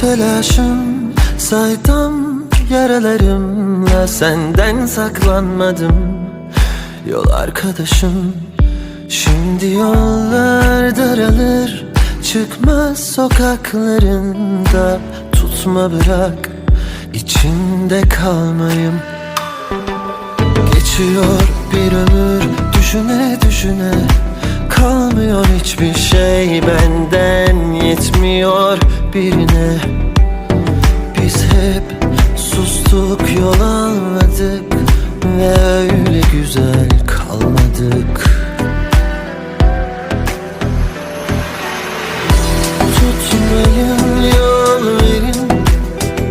telaşım Saydım yaralarımla senden saklanmadım. Yol arkadaşım Şimdi yollar daralır Çıkmaz sokaklarında. Tutma bırak içinde kalmayım. Geçiyor bir ömür düşüne düşüne Kalmıyor hiçbir şey benden yetmiyor birine. Biz hep sustuk yol almadık Ve öyle güzel kalmadık. Tutmayın yol verin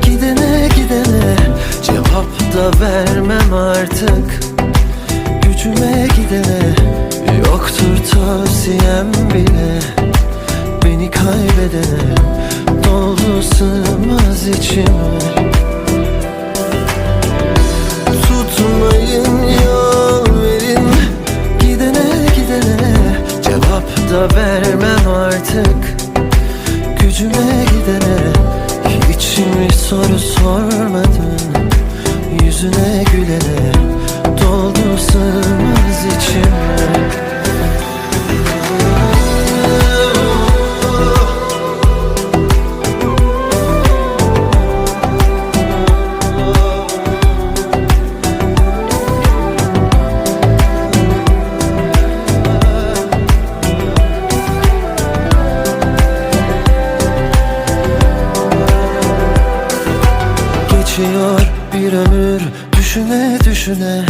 Gidene gidene Cevap da vermem artık. Gücüme gidene Yoktur tavsiyem bile Beni kaybedene Doldu sığmaz içime. Tutmayın yol verin. Gidene gidene Cevap da vermem artık. Gücüme gidene Hiç mi soru sormadın ömür düşüne düşüne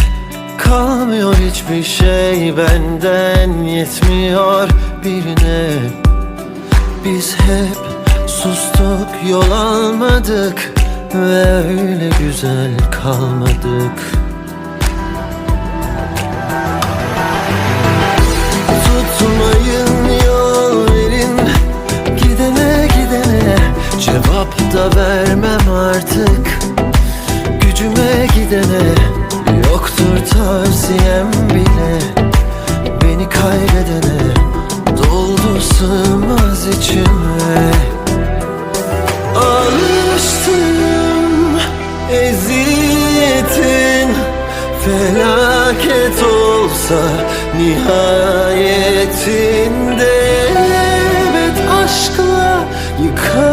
Kalmıyor hiçbir şey benden yetmiyor birine. Biz hep sustuk yol almadık Ve öyle güzel kalmadık tavsiyem bile Beni kaybedene Doldu sığmaz içime. Alıştım eziyetin Felaket olsa nihayetinde Evet aşkla yıkanır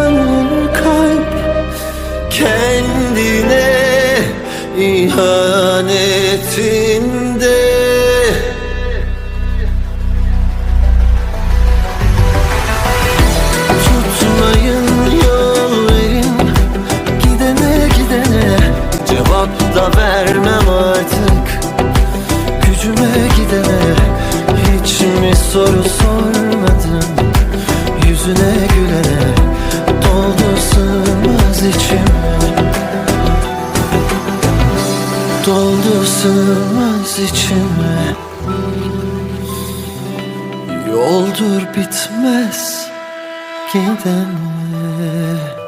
ihanetinde Tutmayın yol verin Gidene gidene. Cevap da vermem artık. Gücüme gidene Hiç mi soru sormadın Doldu sığmaz içime Yoldur bitmez gidene